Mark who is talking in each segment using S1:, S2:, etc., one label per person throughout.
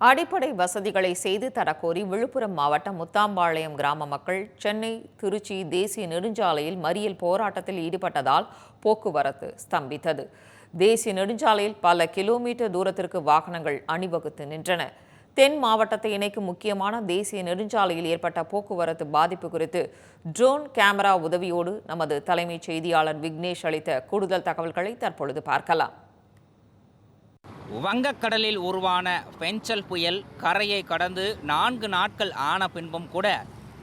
S1: அடிப்படை வசதிகளை செய்து தரக்கோரி விழுப்புரம் மாவட்டம் முத்தாம்பாளையம் கிராம மக்கள் சென்னை திருச்சி தேசிய நெடுஞ்சாலையில் மறியல் போராட்டத்தில் ஈடுபட்டதால் போக்குவரத்து ஸ்தம்பித்தது. தேசிய நெடுஞ்சாலையில் பல கிலோமீட்டர் தூரத்திற்கு வாகனங்கள் அணிவகுத்து நின்றன. தென் மாவட்டத்தை இணைக்கும் முக்கியமான தேசிய நெடுஞ்சாலையில் ஏற்பட்ட போக்குவரத்து பாதிப்பு குறித்து ட்ரோன் கேமரா உதவியோடு நமது தலைமைச் செய்தியாளர் விக்னேஷ் அளித்த கூடுதல் தகவல்களை தற்பொழுது பார்க்கலாம்.
S2: வங்கக்கடலில் உருவான பெஞ்சல் புயல் கரையை கடந்து நான்கு நாட்கள் ஆன பின்பும் கூட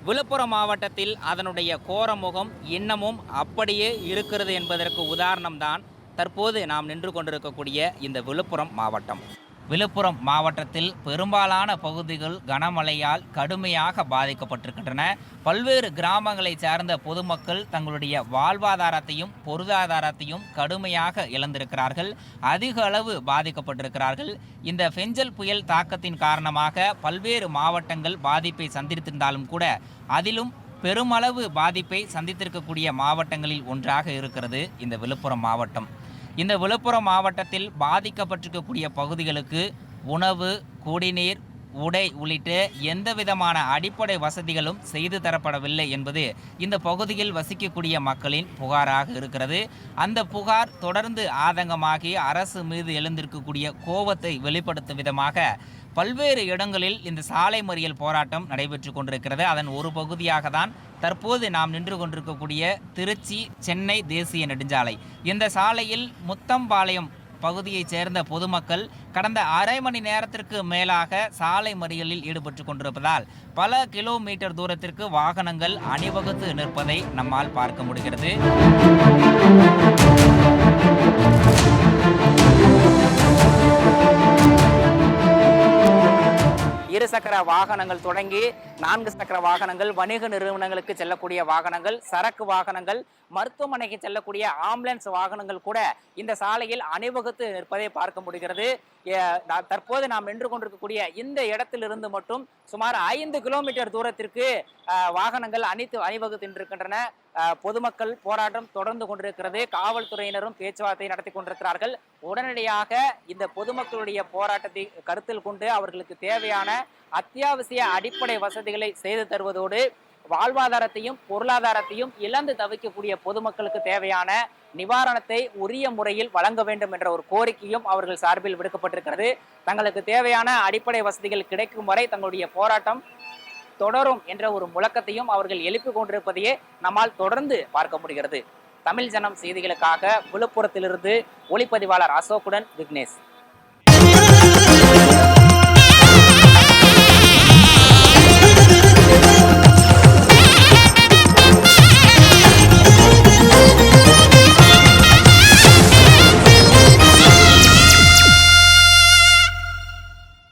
S2: விழுப்புரம் மாவட்டத்தில் அதனுடைய கோரமுகம் இன்னமும் அப்படியே இருக்கிறது என்பதற்கு உதாரணம்தான் தற்போது நாம் நின்று கொண்டிருக்கக்கூடிய இந்த விழுப்புரம் மாவட்டம். விழுப்புரம் மாவட்டத்தில் பெரும்பாலான பகுதிகள் கனமழையால் கடுமையாக பாதிக்கப்பட்டிருக்கின்றன. பல்வேறு கிராமங்களைச் சேர்ந்த பொதுமக்கள் தங்களுடைய வாழ்வாதாரத்தையும் பொருளாதாரத்தையும் கடுமையாக இழந்திருக்கிறார்கள். அதிக அளவு பாதிக்கப்பட்டிருக்கிறார்கள். இந்த ஃபெஞ்சல் புயல் தாக்கத்தின் காரணமாக பல்வேறு மாவட்டங்கள் பாதிப்பை சந்தித்திருந்தாலும் கூட அதிலும் பெருமளவு பாதிப்பை சந்தித்திருக்கக்கூடிய மாவட்டங்களில் ஒன்றாக இருக்கிறது இந்த விழுப்புரம் மாவட்டம். இந்த விழுப்புரம் மாவட்டத்தில் பாதிக்கப்பட்டிருக்கக்கூடிய பகுதிகளுக்கு உணவு குடிநீர் உடை உள்ளிட்ட எந்த விதமான அடிப்படை வசதிகளும் செய்து தரப்படவில்லை என்பது இந்த பகுதியில் வசிக்கக்கூடிய மக்களின் புகாராக இருக்கிறது. அந்த புகார் தொடர்ந்து ஆதங்கமாகி அரசு மீது எழுந்திருக்கக்கூடிய கோபத்தை வெளிப்படுத்தும் விதமாக பல்வேறு இடங்களில் இந்த சாலை மறியல் போராட்டம் நடைபெற்று கொண்டிருக்கிறது. அதன் ஒரு பகுதியாக தான் தற்போது நாம் நின்று கொண்டிருக்கக்கூடிய திருச்சி சென்னை தேசிய நெடுஞ்சாலை. இந்த சாலையில் முத்தம்பாளையம் அப்பகுதியைச் சேர்ந்த பொதுமக்கள் கடந்த அரை மணி நேரத்திற்கு மேலாக சாலை மறியலில் ஈடுபட்டு கொண்டிருப்பதால் பல கிலோமீட்டர் தூரத்திற்கு வாகனங்கள் அணிவகுத்து நிற்பதை நம்மால் பார்க்க முடிகிறது. இருசக்கர வாகனங்கள் தொடங்கி நான்கு சக்கர வாகனங்கள் வணிக நிறுவனங்களுக்கு செல்லக்கூடிய வாகனங்கள் சரக்கு வாகனங்கள் மருத்துவமனைக்கு செல்லக்கூடிய ஆம்புலன்ஸ் வாகனங்கள் கூட இந்த சாலையில் அணிவகுத்து நிற்பதை பார்க்க முடிகிறது. தற்போது நாம் நின்று கொண்டிருக்கக்கூடிய இந்த இடத்திலிருந்து மட்டும் சுமார் ஐந்து கிலோமீட்டர் தூரத்திற்கு வாகனங்கள் அணித்து அணிவகுத்து நின்றிருக்கின்றன பொதுமக்கள் போராட்டம் தொடர்ந்து கொண்டிருக்கிறது. காவல்துறையினரும் பேச்சுவார்த்தை நடத்தி கொண்டிருக்கிறார்கள். உடனடியாக இந்த பொதுமக்களுடைய போராட்டத்தை கருத்தில் கொண்டு அவர்களுக்கு தேவையான அத்தியாவசிய அடிப்படை வசதிகளை செய்து தருவதோடு வாழ்வாதாரத்தையும் பொருளாதாரத்தையும் இழந்து தவிக்கக்கூடிய பொதுமக்களுக்கு தேவையான நிவாரணத்தை உரிய முறையில் வழங்க வேண்டும் என்ற ஒரு கோரிக்கையும் அவர்கள் சார்பில் விடுக்கப்பட்டிருக்கிறது. தங்களுக்கு தேவையான அடிப்படை வசதிகள் கிடைக்கும் வரை தங்களுடைய போராட்டம் தொடரும் என்ற ஒரு முழக்கத்தையும் அவர்கள் எழுப்பிக் கொண்டிருப்பதையே நம்மால் தொடர்ந்து பார்க்க முடிகிறது. தமிழ் ஜனம் செய்திகளுக்காக விழுப்புரத்திலிருந்து ஒளிப்பதிவாளர் அசோக்குடன் விக்னேஷ்.